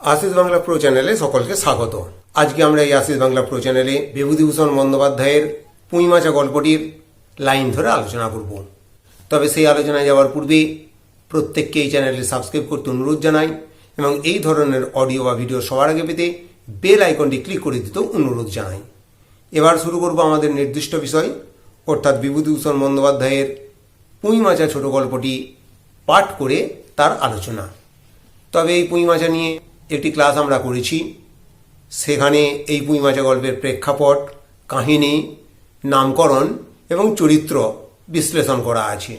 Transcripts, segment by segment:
Ashis Bangla pro চ্যানেলে সকলকে স্বাগত। আজকে আমরা এই আশিস বাংলা প্রো চ্যানেলে বিভূতিভূষণ বন্দ্যোপাধ্যায়ের পুঁইমাচা গল্পটির লাইন ধরে আলোচনা করব। তবে সেই আলোচনায় যাওয়ার পূর্বে প্রত্যেককে এই চ্যানেলটি সাবস্ক্রাইব করতে অনুরোধ জানাই এবং এই ধরনের অডিও বা ভিডিও সবার আগে পেতে বেল আইকনটি ক্লিক করে দিতেও অনুরোধ জানাই। এবার শুরু করব আমাদের নির্দিষ্ট বিষয়, অর্থাৎ বিভূতিভূষণ বন্দ্যোপাধ্যায়ের পুঁইমাচা ছোট গল্পটি পাঠ করে তার আলোচনা। তবে এই পুঁইমাচা নিয়ে একটি ক্লাস আমরা করেছি। সেখানে এই পুঁইমাচা গল্পের প্রেক্ষাপট, কাহিনী, নামকরণ এবং চরিত্র বিশ্লেষণ করা আছে।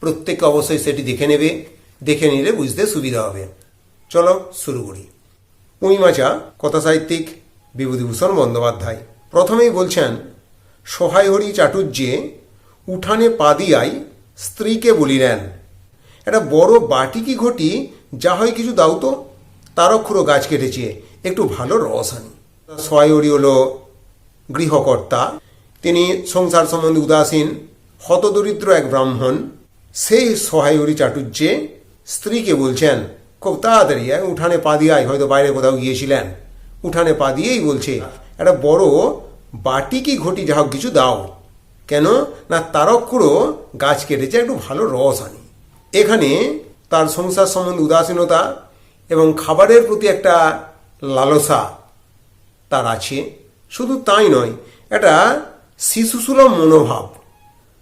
প্রত্যেককে অবশ্যই সেটি দেখে নেবে, দেখে নিলে বুঝতে সুবিধা হবে। চলো শুরু করি। পুঁইমাচা কথাসাহিত্যিক বিভূতিভূষণ বন্দ্যোপাধ্যায়। প্রথমেই বলছেন, সহায়হরি চাটুর্যে উঠানে পা দিয়াই স্ত্রীকে বলিলেন, একটা বড় বাটি কি ঘটি, যা হয় কিছু দাও তো তারক্ষুরো গাছ কেটেছে। একটু ভালো রস আনি। সহায়হরি হলো গৃহকর্তা, তিনি সংসার সম্বন্ধে উদাসীন, হতদরিদ্র এক ব্রাহ্মণ। সেই সহায়হরি চাটুর্যে স্ত্রীকে বলছেন, খুব তাড়াতাড়ি উঠানে পা দিয়ে হয়তো বাইরে কোথাও গিয়েছিলেন। উঠানে পা দিয়েই বলছে, একটা বড় বাটি কি ঘটি, যা হোক কিছু দাও। কেন? না তারক্ষুরো গাছ কেটেছে, একটু ভালো রস আনি। এখানে তার সংসার সম্বন্ধে উদাসীনতা এবং খাবারের প্রতি একটা লালসা তার আছে। শুধু তাই নয় এটা শিশুসুলভ মনোভাব।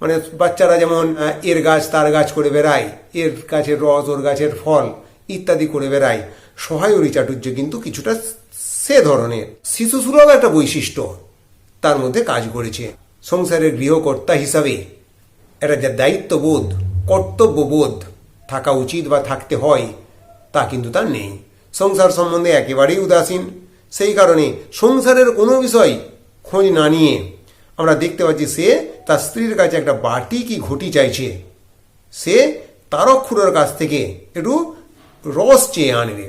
মানে বাচ্চারা যেমন এর গাছ তার গাছ করে বেড়ায়, এর গাছের রস, ওর গাছের ফল ইত্যাদি করে বেড়ায়, সহায়রী চাটুর্য কিন্তু কিছুটা সে ধরনের। শিশুসুলভ একটা বৈশিষ্ট্য তার মধ্যে কাজ করেছে। সংসারের গৃহকর্তা হিসাবে একটা যে দায়িত্ববোধ, কর্তব্যবোধ থাকা উচিত বা থাকতে হয়। তা কিন্তু তার নেই। সংসার সম্বন্ধে একেবারেই উদাসীন। সেই কারণে সংসারের কোনো বিষয় খোঁজ না নিয়ে আমরা দেখতে পাচ্ছি সে তার স্ত্রীর কাছে একটা বাটি কি ঘটি চাইছে। সে তারক্ষুরের কাছ থেকে একটু রস চেয়ে আনবে।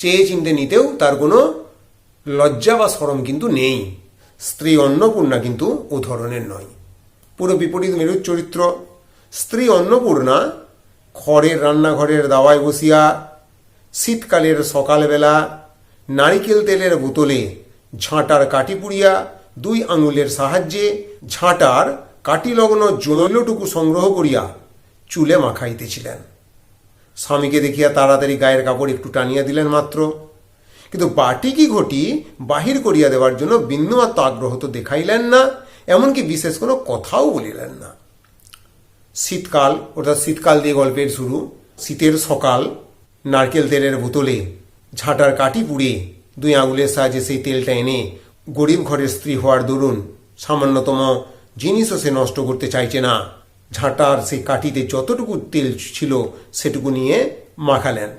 চেয়ে চিনতে নিতেও তার কোনো লজ্জা বা সরম কিন্তু নেই। স্ত্রী অন্নপূর্ণা কিন্তু ও ধরনের নয়। পুরো বিপরীত মেরুর চরিত্র স্ত্রী অন্নপূর্ণা খড়ের রান্নাঘরের দাওয়ায় বসিয়া শীতকালের সকালবেলা নারিকেল তেলের বোতলে ঝাঁটার কাটি পুড়িয়া দুই আঙুলের সাহায্যে ঝাঁটার কাটিলগ্ন জৈলটুকু সংগ্রহ করিয়া চুলে মাখাইতেছিলেন। স্বামীকে দেখিয়া তাড়াতাড়ি গায়ের কাপড় একটু টানিয়া দিলেন মাত্র। কিন্তু বাটি কি ঘটি বাহির করিয়া দেওয়ার জন্য বিন্দুমাত্র আগ্রহ তো দেখাইলেন না, এমনকি বিশেষ কোনো কথাও বলিলেন না। শীতকাল, অর্থাৎ শীতকাল দিয়ে গল্পের শুরু, শীতের সকাল নারকেল তেলের বোতলে ঝাঁটার কাটি পুড়ে দুই আঙুলের সাহায্যে সেই তেলটা এনে গরিব ঘরের স্ত্রী হওয়ার দরুন সামান্যতম জিনিসও সে নষ্ট করতে চাইছে না। ঝাঁটার সেই কাঠিতে যতটুকু তেল ছিল সেটুকু নিয়ে মাখালেন।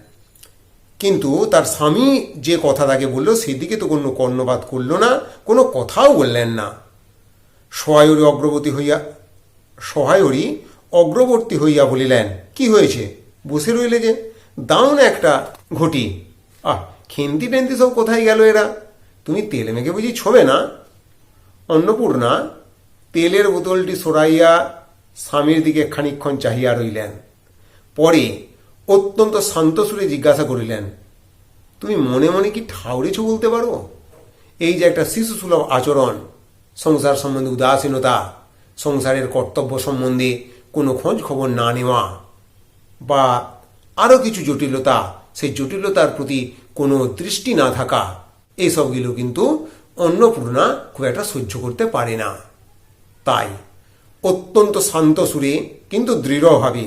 কিন্তু তার স্বামী যে কথা তাকে বলল সেদিকে তো কোনো কর্ণপাত করল না, কোনো কথাও বললেন না। সহায়রী অগ্রবর্তী হইয়া সহায়রী অগ্রবর্তী হইয়া বলিলেন, কি হয়েছে? বসে রইলে যে? না একটা ঘটি। আহ খেন্তি টেন্তি সব কোথায় গেল এরা? তুমি তেলে মেখে বুঝি ছোবে না? অন্নপূর্ণা, তেলের বোতলটি সরাইয়া স্বামীর দিকে খানিকক্ষণ চাহিয়া রইলেন। পরে অত্যন্ত শান্ত সুরে জিজ্ঞাসা করিলেন, তুমি মনে মনে কি ঠাউরেছ বলতে পারো? এই যে একটা শিশু সুলভ আচরণ, সংসার সম্বন্ধে উদাসীনতা, সংসারের কর্তব্য সম্বন্ধে কোনো খোঁজ খবর না নেওয়া, বা আরও কিছু জটিলতা, সেই জটিলতার প্রতি কোনো দৃষ্টি না থাকা। এইসবগুলো কিন্তু অন্নপূর্ণা খুব একটা সহ্য করতে পারে না। তাই অত্যন্ত শান্ত সুরে, কিন্তু দৃঢ়ভাবে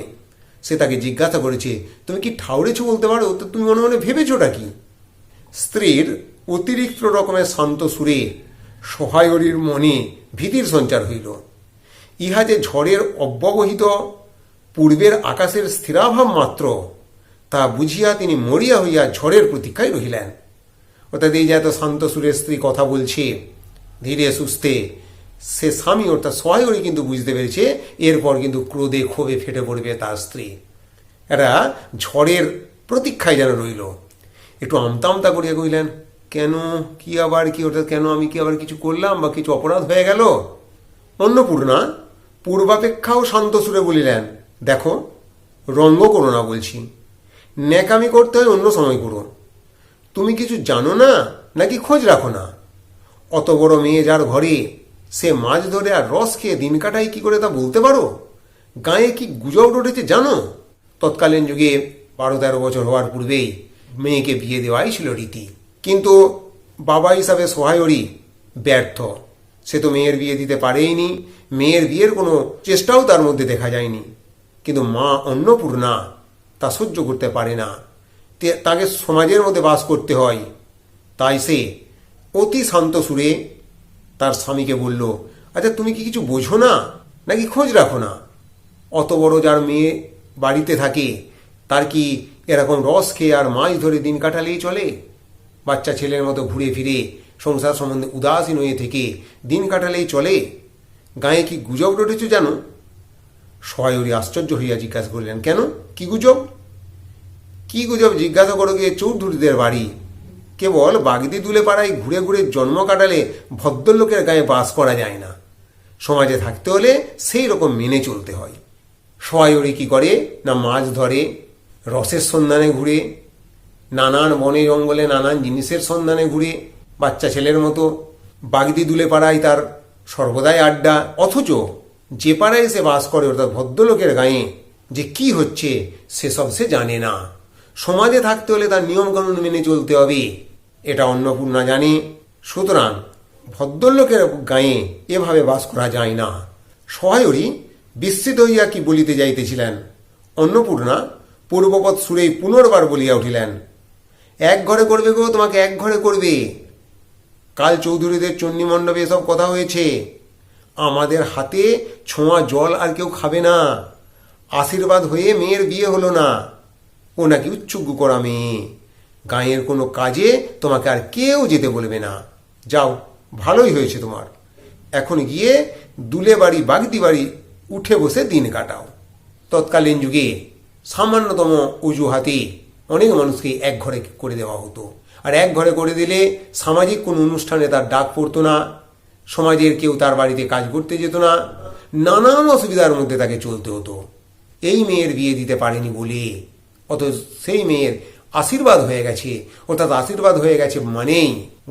সে তাকে জিজ্ঞাসা করেছে, তুমি কি ঠাউরেছো বলতে পারো? তো তুমি মনে মনে ভেবেছোটা কি? স্ত্রীর অতিরিক্ত রকমের শান্ত সুরে সহায়রীর মনে ভীতির সঞ্চার হইল। ইহা যে ঝড়ের অব্যবহিত, পূর্বের আকাশের স্থিরাভাব মাত্র তা বুঝিয়া তিনি মরিয়া হইয়া ঝড়ের প্রতীক্ষায় রহিলেন। অর্থাৎ এই যে এত শান্ত সুরের স্ত্রী কথা বলছে, ধীরে সুস্থে, সে স্বামী অর্থাৎ সহায়রী কিন্তু বুঝতে পেরেছে, এরপর কিন্তু ক্রোধে ক্ষোভে ফেটে পড়বে তার স্ত্রী। এরা ঝড়ের প্রতীক্ষায় যেন রইল। একটু আমতা আমতা করিয়া কইলেন কেন? কি আবার কি? অর্থাৎ কেন আমি কি আবার কিছু করলাম বা কিছু অপরাধ হয়ে গেল? অন্নপূর্ণা পূর্বাপেক্ষাও শান্ত সুরে বলিলেন, দেখো, রঙ্গ করো না বলছি। ন্যাকামি করতে হয়, অন্য সময় করুন। তুমি কিছু জানো না, নাকি খোঁজ রাখো না? অত বড় মেয়ে যার ঘরে সে মাছ ধরে আর রস খেয়ে দিন কাটায় কি করে তা বলতে পারো? গায়ে কি গুজব উঠেছে জানো? তৎকালীন যুগে বারো তেরো বছর হওয়ার পূর্বেই মেয়েকে বিয়ে দেওয়াই ছিল রীতি। কিন্তু বাবা হিসাবে সহায়রই ব্যর্থ। সে তো মেয়ের বিয়ে দিতে পারেইনি, মেয়ের বিয়ের কোনো চেষ্টাও তার মধ্যে দেখা যায়নি। কিন্তু মা অন্নপূর্ণা তা সহ্য করতে পারে না। তাকে সমাজের মধ্যে বাস করতে হয়। তাই সে অতি শান্ত সুরে তার স্বামীকে বলল আচ্ছা তুমি কি কিছু বোঝো না? নাকি খোঁজ রাখো না? অত বড় যার মেয়ে বাড়িতে থাকে, তার কি এরকম রস খেয়ে আর মাছ ধরে দিন কাটালেই চলে? বাচ্চা ছেলের মতো ঘুরে ফিরে, সংসার সম্বন্ধে উদাসীন হয়ে থেকে দিন কাটালেই চলে? গায়ে কি গুজব রটেছ জানো? সহায়রী আশ্চর্য হইয়া জিজ্ঞাসা করলেন, কেন? কি গুজব? কি গুজব? জিজ্ঞাসা করো গিয়ে চৌধুরীদের বাড়ি। কেবল বাগদি দুলে পাড়ায় ঘুরে ঘুরে জন্ম কাটালে ভদ্রলোকের গায়ে বাস করা যায় না। সমাজে থাকতে হলে সেই রকম মেনে চলতে হয়। সহায়রী কি করে? না মাছ ধরে, রসের সন্ধানে ঘুরে, নানান বনে জঙ্গলে নানান জিনিসের সন্ধানে ঘুরে, বাচ্চা ছেলের মতো। বাগদি দুলে পাড়ায় তার সর্বদাই আড্ডা। অথচ যে পাড়ায় সে বাস করে, অর্থাৎ ভদ্রলোকের গায়ে, যে কি হচ্ছে, সেসব সে জানে না। সমাজে থাকতে হলে তার নিয়মকানুন মেনে চলতে হবে, এটা অন্নপূর্ণা জানে। সুতরাং ভদ্রলোকের গায়ে এভাবে বাস করা যায় না। সহায়রী বিস্মিত হইয়া কি বলিতে যাইতেছিলেন? অন্নপূর্ণা পূর্বপদ সুরেই পুনর্বার বলিয়া উঠিলেন, এক ঘরে করবে গো, তোমাকে এক ঘরে করবে। কাল চৌধুরীদের চণ্ডী মণ্ডপে এসব কথা হয়েছে। আমাদের হাতে ছোঁয়া জল আর কেউ খাবে না। আশীর্বাদ হয়ে মেয়ের বিয়ে হলো না। ও নাকি উচ্চুগ্য করা মেয়ে। গাঁয়ের কোনো কাজে তোমাকে আর কেউ যেতে বলবে না। যাও, ভালোই হয়েছে তোমার। এখন গিয়ে দুলে বাড়ি, বাগদি বাড়ি উঠে বসে দিন কাটাও। তৎকালীন যুগে সামান্যতম অজুহাতে অনেক মানুষকে এক ঘরে করে দেওয়া হতো। আর এক ঘরে করে দিলে সামাজিক কোনো অনুষ্ঠানে তার ডাক পড়তো না। সমাজের কেউ তার বাড়িতে কাজ করতে যেত না, নানান অসুবিধার মধ্যে তাকে চলতে হতো। এই মেয়ের বিয়ে দিতে পারেনি বলে। অত সেই মেয়ের আশীর্বাদ হয়ে গেছে। অর্থাৎ আশীর্বাদ হয়ে গেছে মানেই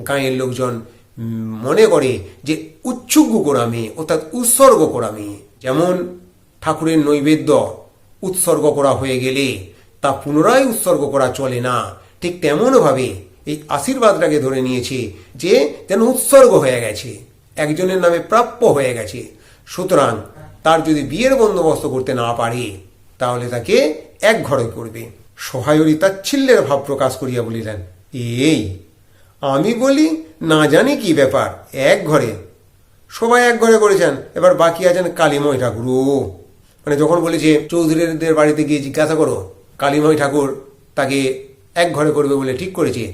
গাঁয়ের লোকজন মনে করে যে উচ্ছুগ্য করা মেয়ে, অর্থাৎ উৎসর্গ করা মেয়ে। যেমন ঠাকুরের নৈবেদ্য উৎসর্গ করা হয়ে গেলে তা পুনরায় উৎসর্গ করা চলে না। ঠিক তেমনভাবে এই আশীর্বাদটাকে ধরে নিয়েছে যে যেন উৎসর্গ হয়ে গেছে। একজনের নামে প্রাপ্য হয়ে গেছে। সুতরাং তার যদি বিয়ের বন্দোবস্ত করতে না পারে, তাহলে তাকে এক ঘরে করবে। সহায়রী তাচ্ছিল্যের ভাব প্রকাশ করিয়া বলিলেন, এই, আমি বলি, না জানি কি ব্যাপার, এক ঘরে? সবাই এক ঘরে করেছেন, এবার বাকি আছেন কালীময় ঠাকুরও। মানে যখন বলেছে, চৌধুরীদের বাড়িতে গিয়ে জিজ্ঞাসা করো, কালীময় ঠাকুর তাকে এক ঘরে করবে বলে ঠিক করেছে।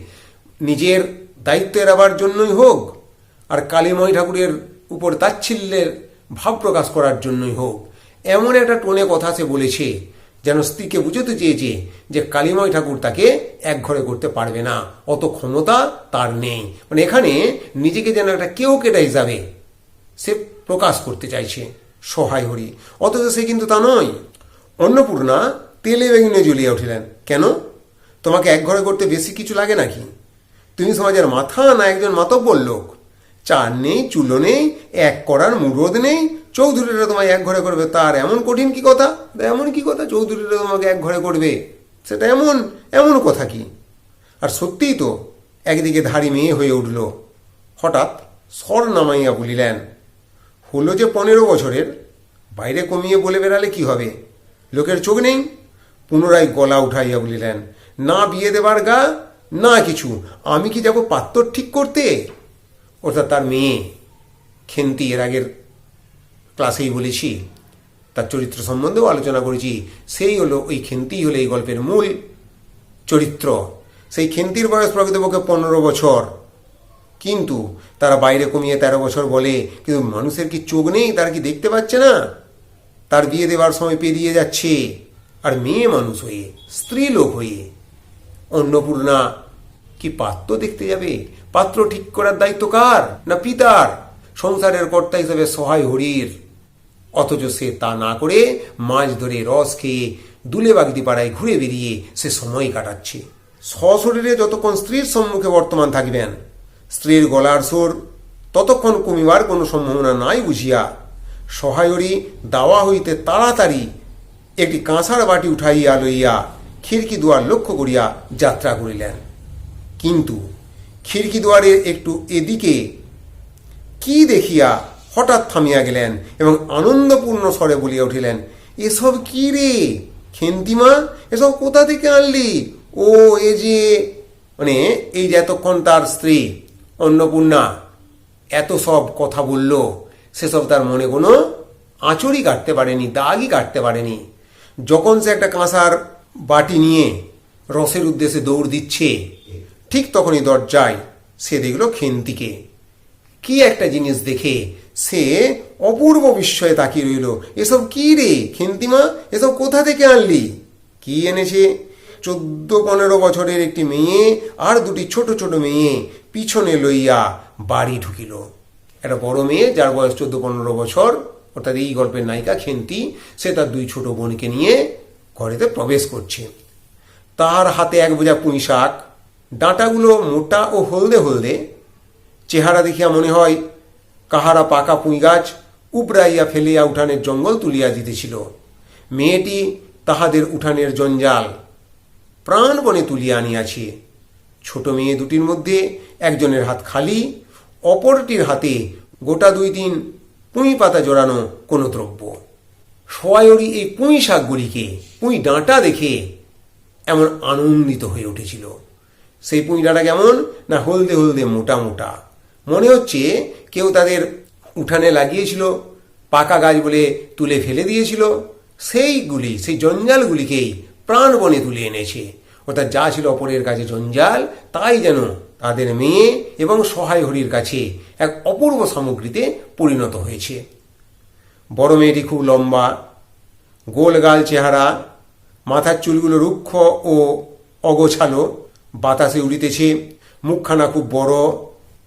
নিজের দায়িত্ব এড়াবার জন্যই হোক আর কালীময় ঠাকুরের উপর তাচ্ছিল্যের ভাব প্রকাশ করার জন্যই হোক, এমন একটা টোনে কথা সে বলেছে, যেন স্ত্রীকে বুঝতে চেয়েছে যে কালীময় ঠাকুর তাকে এক ঘরে করতে পারবে না, অত ক্ষমতা তার নেই। মানে এখানে নিজেকে যেন একটা কেউ কেটা হিসাবে সে প্রকাশ করতে চাইছে, সহায় হরি। অথচ সে কিন্তু তা নয়। অন্নপূর্ণা তেলে বেগুনে জ্বলিয়ে উঠিলেন, কেন? তোমাকে এক ঘরে করতে বেশি কিছু লাগে নাকি? তুমি সমাজের মাথা না একজন মাতব্বর লোক। চার নেই, চুলো নেই, এক করার মুরদ নেই। চৌধুরীরা তোমায় এক ঘরে করবে, তার এমন কঠিন কি কথা? এমন কি কথা? চৌধুরীরা তোমাকে এক ঘরে করবে। সেটা এমন এমন কথা কি? আর সত্যিই তো একদিকে ধাড়ি মেয়ে হয়ে উঠল। হঠাৎ স্বর নামাইয়া বলিলেন, হলো যে পনেরো বছরের, বাইরে কমিয়ে বলে বেড়ালে কি হবে? লোকের চোখ নেই? পুনরায় গলা উঠাইয়া বলিলেন, না বিয়ে দেবার গা, না কিছু। আমি কি যাব পাত্র ঠিক করতে? অর্থাৎ তার মেয়ে খেন্তি এর আগের ক্লাসেই বলেছি, তার চরিত্র সম্বন্ধেও আলোচনা করেছি, সেই হলো ওই খেন্তিই হলো এই গল্পের মূল চরিত্র। সেই খেন্তির বয়স প্রকৃতপক্ষে পনেরো বছর। কিন্তু তারা বাইরে কমিয়ে তেরো বছর বলে, কিন্তু মানুষের কি চোখ নেই, তারা কি দেখতে পাচ্ছে না? তার বিয়ে দেওয়ার সময় পেরিয়ে যাচ্ছে। আর মেয়ে মানুষ হয়ে স্ত্রী লোক হয়ে, অন্নপূর্ণা কি পাত্র দেখতে যাবে? পাত্র ঠিক করার দায়িত্ব কার? না পিতার? সংসারের কর্তা হিসেবে সহায় হরির। অথচ সে তা না করে মাছ ধরে রস খেয়ে দুলে বাগদি পাড়ায় ঘুরে বেরিয়ে সে সময় কাটাচ্ছে। সশরীরে যতক্ষণ স্ত্রীর সম্মুখে বর্তমান থাকিবেন, স্ত্রীর গলার সুর ততক্ষণ কমিবার কোনো সম্ভাবনা নাই বুঝিয়া। সহায়রী দাওয়া হইতে তাড়াতাড়ি একটি কাঁসার বাটি উঠাইয়া লইয়া খিড়কি দুয়ার লক্ষ্য করিয়া যাত্রা করিলেন। কিন্তু খিড়কি দুয়ারের একটু এদিকে কি দেখিয়া হঠাৎ থামিয়া গেলেন এবং আনন্দপূর্ণ স্বরে বলিয়া উঠিলেন, এসব কি রে? খেন্তিমা এসব কোথা থেকে আনলি? ও, এ যে মানে এই যে এতক্ষণ তার স্ত্রী অন্নপূর্ণা এত সব কথা বলল, সেসব তার মনে কোনো আঁচড়ই কাটতে পারেনি, দাগই কাটতে পারেনি। যখন সে একটা কাঁসার বাটি নিয়ে রসের উদ্দেশ্যে দৌড় দিচ্ছে ঠিক তখনই দরজায় সে দেখল খেন্তিকে। কি একটা জিনিস দেখে সে অপূর্ব বিস্ময়ে তাকিয়ে রইল। এসব কি রে খেন্তিমা? এসব কোথা থেকে আনলি? কি এনেছে? চোদ্দ পনেরো বছরের একটি মেয়ে আর দুটি ছোট ছোট মেয়ে পিছনে লইয়া বাড়ি ঢুকিল। একটা বড় মেয়ে যার বয়স চোদ্দ পনেরো বছর, অর্থাৎ এই গল্পের নায়িকা খেন্তি, সে তার দুই ছোট বোনকে নিয়ে ঘরেতে প্রবেশ করছে। তার হাতে এক বোঝা পুঁই শাক ডাঁটাগুলো মোটা ও হলদে হলদে। চেহারা দেখিয়া মনে হয়, কাহারা পাকা পুঁই গাছ উবরাইয়া ফেলিয়া উঠানের জঙ্গল তুলিয়া দিতেছিল। মেয়েটি তাহাদের উঠানের জঞ্জাল প্রাণপণে তুলিয়া আনিয়াছে। ছোট মেয়ে দুটির মধ্যে একজনের হাত খালি, অপরটির হাতে গোটা দুই দিন পুঁই পাতা জড়ানো কোনো দ্রব্য। সোয়ায়রি এই পুঁই শাকগুলিকে, পুঁই ডাঁটা দেখে এমন আনন্দিত হয়ে উঠেছিল। সেই পুঁই কেমন? না হলদে হলদে মোটা মোটা। মনে হচ্ছে কেউ তাদের উঠানে লাগিয়েছিল, পাকা গাছ বলে তুলে ফেলে দিয়েছিল। সেইগুলি, সেই জঞ্জালগুলিকেই প্রাণবনে তুলে এনেছে। অর্থাৎ যা ছিল অপরের কাছে জঞ্জাল, তাই যেন তাদের মেয়ে এবং সহায় হরির কাছে এক অপূর্ব সামগ্রীতে পরিণত হয়েছে। বড় মেয়েটি খুব লম্বা গোলগাল চেহারা, মাথার চুলগুলো রুক্ষ ও অগোছালো। বাতাসে উড়িতেছে, মুখখানা খুব বড়,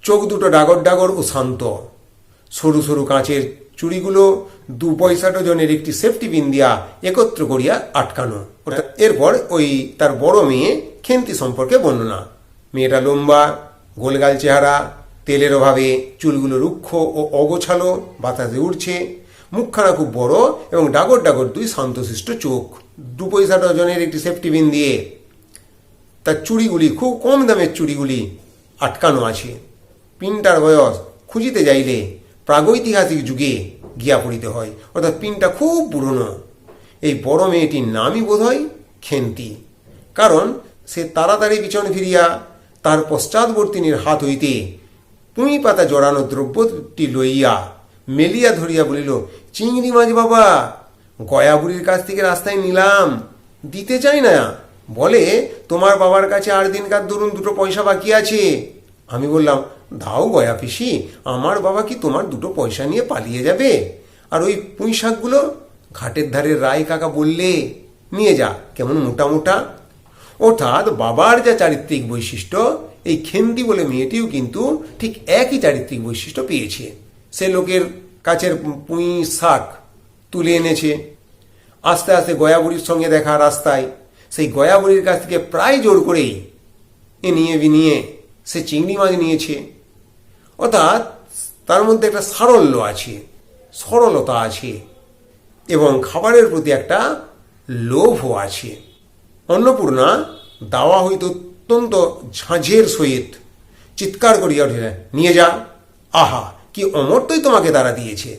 চোখ দুটো ডাগর ডাগর ও শান্ত। সরু সরু কাঁচের চুড়িগুলো দু পয়সা ডজনের একটি সেফটি পিন দিয়া একত্র করিয়া আটকানো। এরপর ওই তার বড় মেয়ে খেন্তি সম্পর্কে বর্ণনা। মেয়েটা লম্বা, গোলগাল চেহারা, তেলের অভাবে চুলগুলো রুক্ষ ও অগোছালো, বাতাসে উঠছে মুখখানা খুব বড় এবং ডাগর ডাগর দুই শান্তশিষ্ট চোখ। দু পয়সা ডজনের একটি সেফটি পিন দিয়ে তার চুড়িগুলি, খুব কম দামের চুড়িগুলি আটকানো আছে। পিনটার বয়স খুঁজিতে যাইলে প্রাগৈতিহাসিক যুগে গিয়া পড়িতে হয়। অর্থাৎ পিনটা খুব পুরনো। এই বড় মেয়েটির নামই বোধ হয় খেন্তি। কারণ সে তাড়াতাড়ি পিছনে ফিরিয়া তার পশ্চাৎবর্তিনীর হাত হইতে পুঁই পাতা জড়ানো দ্রব্যটি লইয়া মেলিয়া ধরিয়া বলিল, চিংড়ি মাছ বাবা, গয়াবুড়ির কাছ থেকে রাস্তায় নিলাম। দিতে চাই না। বলে, তোমার বাবার কাছে আট দিনকার ধরুন দুটো পয়সা বাকি আছে। আমি বললাম, দাও গয়া পিসি, আমার বাবা কি তোমার দুটো পয়সা নিয়ে পালিয়ে যাবে? আর ওই পুঁই শাকগুলো ঘাটের ধারে রায় কাকা বললে, নিয়ে যা, কেমন মোটা মোটা। অর্থাৎ বাবার যা চারিত্রিক বৈশিষ্ট্য, এই খেন্দি বলে মেয়েটিও কিন্তু ঠিক একই চারিত্রিক বৈশিষ্ট্য পেয়েছে। সে লোকের কাছের পুঁই শাক তুলে এনেছে। আস্তে আস্তে গয়াবুড়ির সঙ্গে দেখা রাস্তায়। সেই গয়াবুড়ির কাছ থেকে প্রায় জোর করেই এ নিয়ে বিনিয়ে, সে চিংড়ি মাছ নিয়েছে। অর্থাৎ তার মধ্যে একটা সারল্য আছে, সরলতা আছে এবং খাবারের প্রতি একটা লোভও আছে। অন্নপূর্ণা দাওয়া হইতে অত্যন্ত ঝাঁঝের সহিত চিৎকার করিয়া উঠিলেন, নিয়ে যা। আহা, কি অমর্তই তোমাকে তারা দিয়েছে।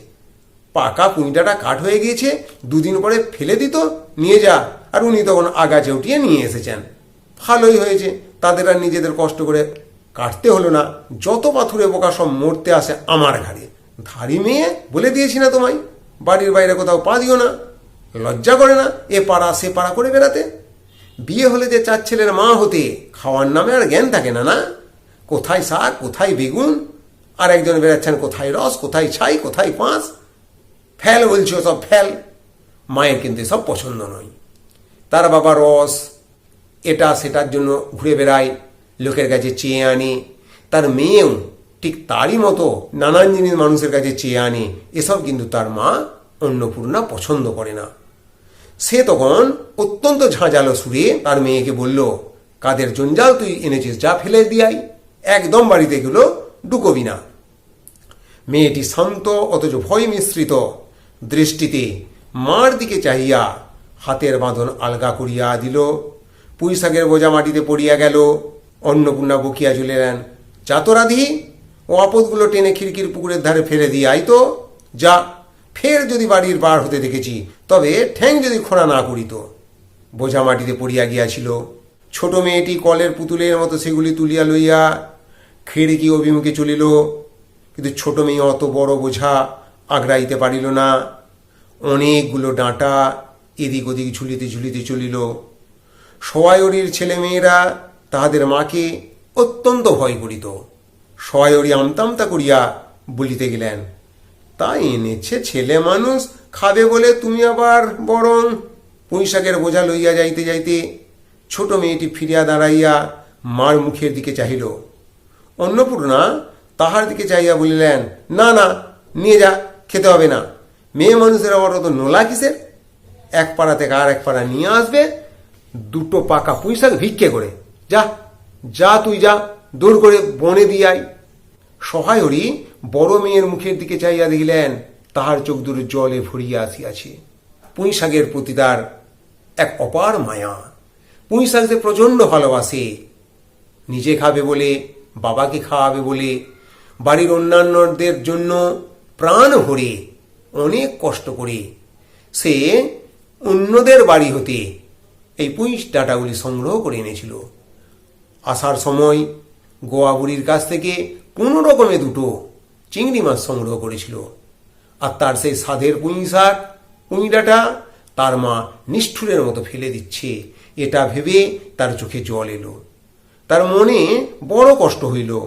পাকা পুঁইটাটা কাঠ হয়ে গিয়েছে, দুদিন পরে ফেলে দিত, নিয়ে যা। আর উনি তখন আগাছে উঠিয়ে নিয়ে এসেছেন। ভালোই হয়েছে, তাদের আর নিজেদের কষ্ট করে কাটতে হলো না। যত পাথুরে বোকা সব মরতে আসে আমার ঘাড়ে। ধারি মেয়ে বলে দিয়েছি না তোমায়, বাড়ির বাইরে কোথাও পা দিও না, লজ্জা করে না এ পাড়া সে পাড়া করে বেড়াতে। বিয়ে হলে যে চার ছেলের মা হতে, খাওয়ার নামে আর জ্ঞান থাকে না না? কোথায় শাক, কোথায় বেগুন? আর একজন বেড়াচ্ছেন, কোথায় রস, কোথায় ছাই, কোথায় পাঁচ? ফেল বলছো সব ফেল। মায়ের কিন্তু সব পছন্দ নয়। তার বাবা রস, এটা সেটার জন্য ঘুরে বেড়ায়, লোকের কাছে চেয়ে আনে। তার মেয়েও ঠিক তারই মতো নানান জিনিস মানুষের কাছে চেয়ে আনে। এসব কিন্তু তার মা অন্নপূর্ণা পছন্দ করে না। সে তখন অত্যন্ত ঝাঁঝালো সুরে তার মেয়েকে বলল, কাদের জঞ্জাল তুই এনেছিস? যা ফেলে দিয়াই। একদম বাড়িতে এগুলো ঢুকবি না। মেয়েটি শান্ত অথচ ভয় মিশ্রিত। দৃষ্টিতে মার দিকে চাহিয়া হাতের বাঁধন আলগা করিয়া দিল পুঁইশাকের বোঝা মাটিতে পড়িয়া গেল, অন্নপূর্ণা বকিয়া চলিলেন যা তো রাধি ও আপদগুলো টেনে খিড়কির পুকুরের ধারে ফেলে দিয়ে আই তো, যা, ফের যদি বাড়ির বার হতে দেখেছি, তবে ঠ্যাং যদি খোঁড়া না করিত বোঝা মাটিতে পড়িয়া গিয়াছিল, ছোট মেয়েটি কলের পুতুলের মতো সেগুলি তুলিয়া লইয়া খিড়কি অভিমুখে চলিল, কিন্তু ছোট মেয়ে অত বড় বোঝা আগ্রাইতে পারিল না। অনেকগুলো ডাঁটা এদিক ওদিক ঝুলিতে ঝুলিতে চলিল। সয়াইরির ছেলে মেয়েরা তাহাদের মাকে অত্যন্ত ভয় করিত। সয়াইরি আমতামতা করিয়া বলিতে গেলেন, তাই এনেছে ছেলে মানুষ, খাবে বলে তুমি আবার বরং পুঁইশাকের বোঝা লইয়া যাইতে যাইতে ছোট মেয়েটি ফিরিয়া দাঁড়াইয়া মার মুখের দিকে চাহিল। অন্নপূর্ণা তাহার দিকে চাইয়া বলিলেন, না না, নিয়ে যা, খেতে হবে না। মেয়ে মানুষের আবার অত নোলা কিসের? এক পাড়া থেকে আর এক পাড়া নিয়ে আসবে, দুটো পাকা পুঁইশাক ভিক্ষে করে। যা যা তুই যা দৌড় করে বনে দিয়ে আয়। সহায়রী বড় মেয়ের মুখের দিকে চাইয়া দেখিলেন, তাহার চোখ দুটো জলে ভরিয়া আসিয়াছে। পুঁই শাকের প্রতি তার এক অপার মায়া। পুঁই শাক যে প্রচণ্ড ভালোবাসে, নিজে খাবে বলে, বাবাকে খাওয়াবে বলে, বাড়ির অন্যান্যদের জন্য প্রাণ ভরে অনেক কষ্ট করে, সে অন্যদের বাড়ি হতে এই পুঁই ডাটাগুলি সংগ্রহ করে এনেছিল। আসার সময় গোয়া বুড়ির কাছ থেকে কোনো রকমে দুটো চিংড়ি মাছ সংগ্রহ করেছিল। আর তার সেই সাধের পুঁই শাক, পুঁই ডাটা তার মা নিষ্ঠুরের মতো ফেলে দিচ্ছে। এটা ভেবে তার চোখে জল এলো। তার মনে বড় কষ্ট হইল।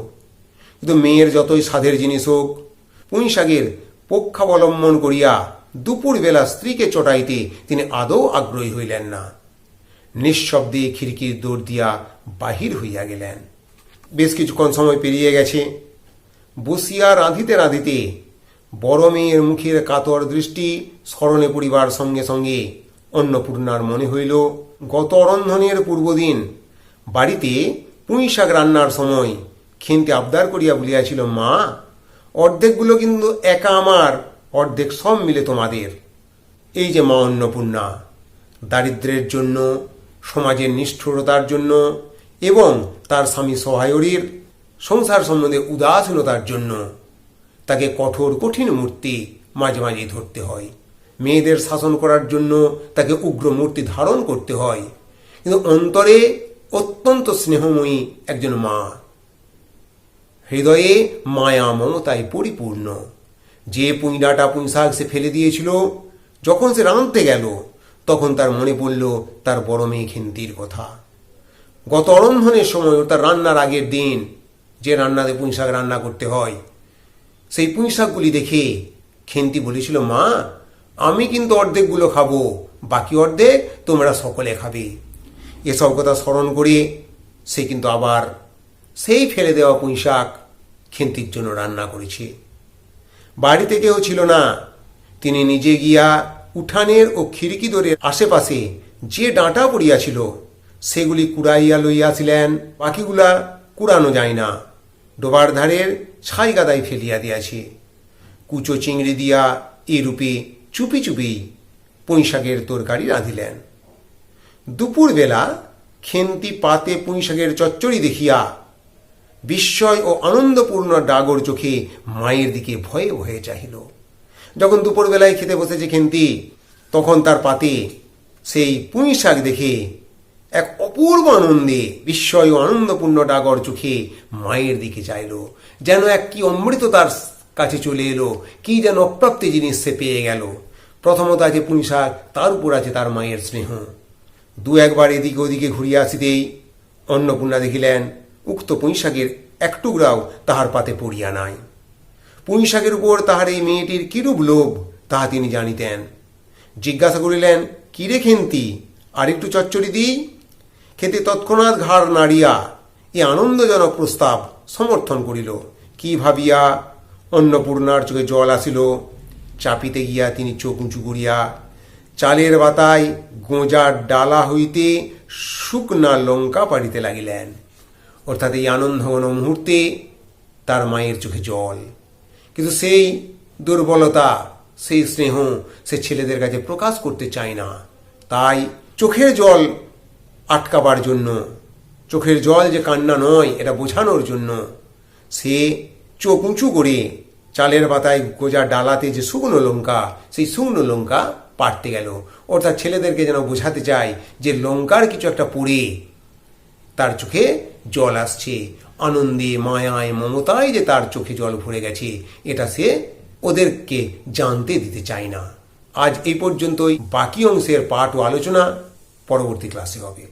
কিন্তু মেয়ের যতই সাধের জিনিস হোক, পুঁই শাকের পক্ষাবলম্বন করিয়া দুপুরবেলা স্ত্রীকে চটাইতে তিনি আদৌ আগ্রহী হইলেন না। নিঃশব্দে খিড়কির দৌড় দিয়া বাহির হইয়া গেলেন। বেশ কিছুক্ষণ সময় পেরিয়ে গেছে। বসিয়া রাঁধিতে রাঁধিতে বড় মেয়ের মুখের কাতর দৃষ্টি স্মরণে পড়িবার সঙ্গে সঙ্গে অন্নপূর্ণার মনে হইল, গত অরন্ধনের পূর্বদিন বাড়িতে পুঁই শাক রান্নার সময় খেনতে আবদার করিয়া বলিয়াছিল, মা, অর্ধেকগুলো কিন্তু একা আমার। অর্ধেক সব মিলে তোমাদের। এই যে মা অন্নপূর্ণা দারিদ্রের জন্য, সমাজের নিষ্ঠুরতার জন্য এবং তার স্বামী সহায়রীর সংসার সম্বন্ধে উদাসীনতার জন্য তাকে কঠোর, কঠিন মূর্তি মাঝে মাঝে ধরতে হয়। মেয়েদের শাসন করার জন্য তাকে উগ্র মূর্তি ধারণ করতে হয়। কিন্তু অন্তরে অত্যন্ত স্নেহময়ী একজন মা। হৃদয়ে মায়া মমতায় পরিপূর্ণ। যে পুঁইডাটা পুঁইশাক সে ফেলে দিয়েছিল, যখন সে রাঁধতে গেল, তখন তার মনে পড়ল তার বড় মেয়ে খেন্তির কথা। গত অরন্ধনের সময় ও তার রান্নার আগের দিন যে রান্নাতে পুঁইশাক রান্না করতে হয়, সেই পুঁইশাকগুলি দেখে খেন্তি বলেছিল, মা, আমি কিন্তু অর্ধেকগুলো খাব, বাকি অর্ধেক তোমরা সকলে খাবে। এসব কথা স্মরণ করে সে কিন্তু আবার সেই ফেলে দেওয়া পুঁইশাক খেন্তির জন্য রান্না করেছে। বাড়িতে কেউ ছিল না। তিনি নিজে গিয়া উঠানের ও খিড়কি দরের আশেপাশে যে ডাঁটা পড়িয়াছিল, সেগুলি কুড়াইয়া লইয়াছিলেন, বাকিগুলা কুড়ানো যায় না। ডোবার ধারের ছাই গাদায় ফেলিয়া দিয়াছে। কুচো চিংড়ি দিয়া এরূপে চুপি চুপি পুঁইশাকের তরকারি রাঁধিলেন। দুপুরবেলা খেন্তি পাতে পুঁইশাকের চচ্চড়ি দেখিয়া বিস্ময় ও আনন্দপূর্ণ ডাগর চোখে মায়ের দিকে ভয়ে ভয়ে চাহিল। যখন দুপুরবেলায় খেতে বসেছে খেন্তি, তখন তার পাতে সেই পুঁই শাক দেখে এক অপূর্ব আনন্দে বিস্ময় ও আনন্দপূর্ণ ডাগর চোখে মায়ের দিকে চাইল যেন এক কি অমৃত তার কাছে চলে এলো, কি যেন অপ্রাপ্তি জিনিস সে পেয়ে গেল। প্রথমত আছে পুঁই শাক, তার উপর আছে তার মায়ের স্নেহ। দু একবার এদিকে ওদিকে ঘুরিয়া আসিতেই অন্নপূর্ণা দেখিলেন উক্ত পুঁইশাকের এক টুকরাও তাহার পাতে পড়িয়া নাই। পুঁইশাকের উপর তাহার এই মেয়েটির কিরূপ লোভ, তাহা তিনি জানিতেন। জিজ্ঞাসা করিলেন কিরে খেন্তি? আর একটু চচ্চড়ি দিই? খেতে তৎক্ষণাৎ ঘাড় নাড়িয়া এ আনন্দজনক প্রস্তাব সমর্থন করিল। কি ভাবিয়া? অন্নপূর্ণার চোখে জল আসিল। চাপিতে গিয়া তিনি চোখ উঁচু করিয়া চালের বাতায় গোঁজার ডালা হইতে শুকনা লঙ্কা পাড়িতে লাগিলেন। অর্থাৎ এই আনন্দঘন মুহূর্তে তার মায়ের চোখে জল। কিন্তু সেই দুর্বলতা, সেই স্নেহ সে ছেলেদের কাছে প্রকাশ করতে চায় না। তাই চোখের জল আটকাবার জন্য, চোখের জল যে কান্না নয়, এটা বোঝানোর জন্য সে চোখ উঁচু করে চালের পাতায় গোজা ডালাতে যে শুকনো লঙ্কা, সেই শুকনো লঙ্কা পাড়তে গেল। অর্থাৎ ছেলেদেরকে যেন বোঝাতে চায় যে লঙ্কার কিছু একটা পড়ে তার চোখে জল আসছে। আনন্দে, মায়ায়, মমতায় যে তার চোখে জল ভরে গেছে, এটা সে ওদেরকে জানতে দিতে চায় না। আজ এই পর্যন্তই। বাকি অংশের পাঠ ও আলোচনা পরবর্তী ক্লাসে হবে।